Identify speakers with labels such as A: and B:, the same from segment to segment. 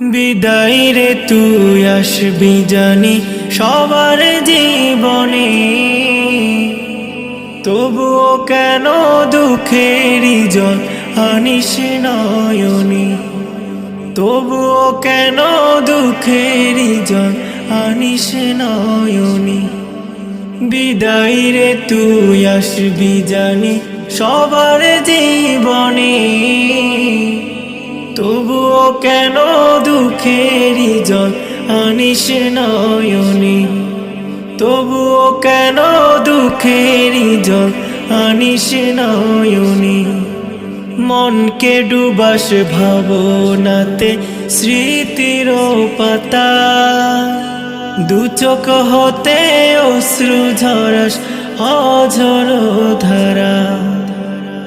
A: বিদায় রে তুই আসবি জানি সবার জীবনে। তবুও কেন দুঃখেরই জল আনিস নয়নি? তবুও কেন দুঃখেরই জল আনিস নয়নি? বিদায় রে তুই আসবি জানি সবার জীবনে। তবুও কেন দুঃখেরই জল আনিস নয়নি? তবুও কেন দুঃখেরই জল আনিস নয়নি? মনকে ডুবাস ভাবনাতে স্মৃতির পাতা। দু চোখ হতে অশ্রু ঝরাস অঝর ধারা।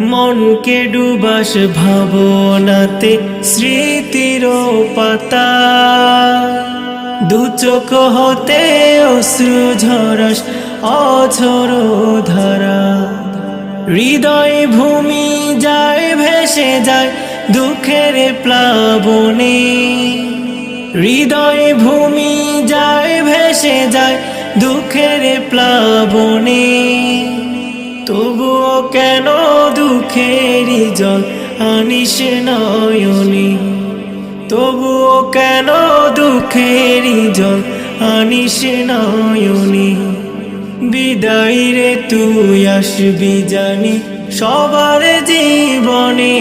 A: মনকে ডুবাস ভাবনাতে স্মৃতির পাতা। দু চোখ হতে অশ্রু ঝরাস অঝর ধারা। হৃদয় ভূমি যায়, ভেসে যায় দুঃখের প্লাবনে। হৃদয় ভূমি যায়, ভেসে যায় দুঃখের প্লাবনে। তবুও কেন দুঃখেরই জল আনিস নয়নি? তবুও কেন দুঃখের জল আনিস নয়নি? বিদায় রে তুই আসবি জানি সবার জীবনে।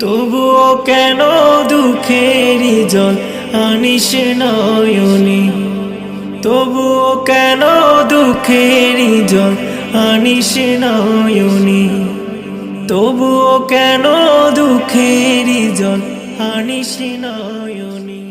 A: তবুও কেন দুঃখেরই জল আনিস নয়নি? তবুও কেন দুঃখের জল আনিস নয়নি? তবুও কেন দুঃখের জল আনিস নয়নি?